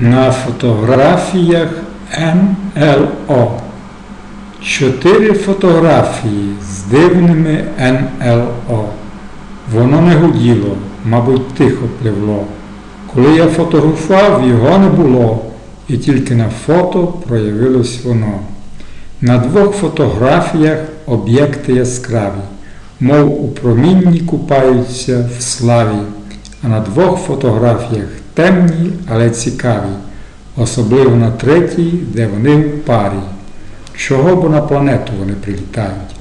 На фотографіях НЛО. Чотири фотографії з дивними НЛО. Воно не гуділо, мабуть, тихо пливло. Коли я фотографував, його не було, і тільки на фото проявилось воно. На двох фотографіях об'єкти яскраві, мов у промінні купаються в славі, а на двох фотографіях темні, але цікаві, особливо на третій, де вони в парі. Чого бо на планету вони прилітають?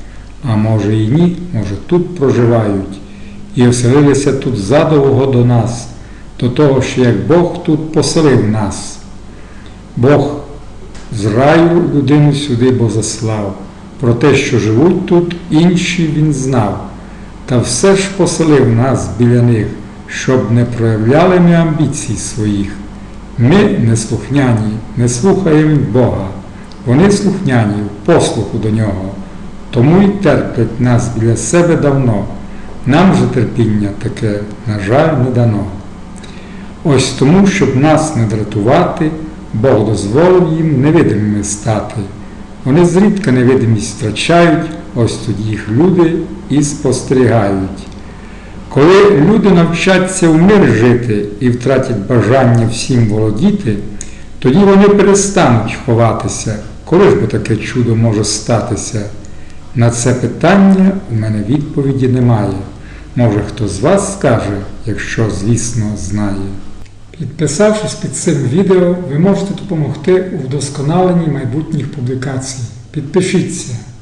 А може і ні, може тут проживають і оселилися тут задовго до нас, до того, що як Бог тут поселив нас. Бог з раю людину сюди бо заслав. Про те, що живуть тут, інші він знав. Та все ж поселив нас біля них, щоб не проявляли ми амбіцій своїх. Ми неслухняні, не слухаємо Бога. Вони слухняні в послуху до нього, тому й терплять нас біля себе давно. Нам же терпіння таке, на жаль, не дано. Ось тому, щоб нас не дратувати, Бог дозволив їм невидимими стати. Вони зрідка невидимість втрачають, ось тоді їх люди і спостерігають. Коли люди навчаться в мир жити і втратять бажання всім володіти, тоді вони перестануть ховатися. Коли ж бо таке чудо може статися? На це питання у мене відповіді немає. Може хто з вас скаже, якщо, звісно, знає. Підписавшись під цим відео, ви можете допомогти у вдосконаленні майбутніх публікацій. Підпишіться.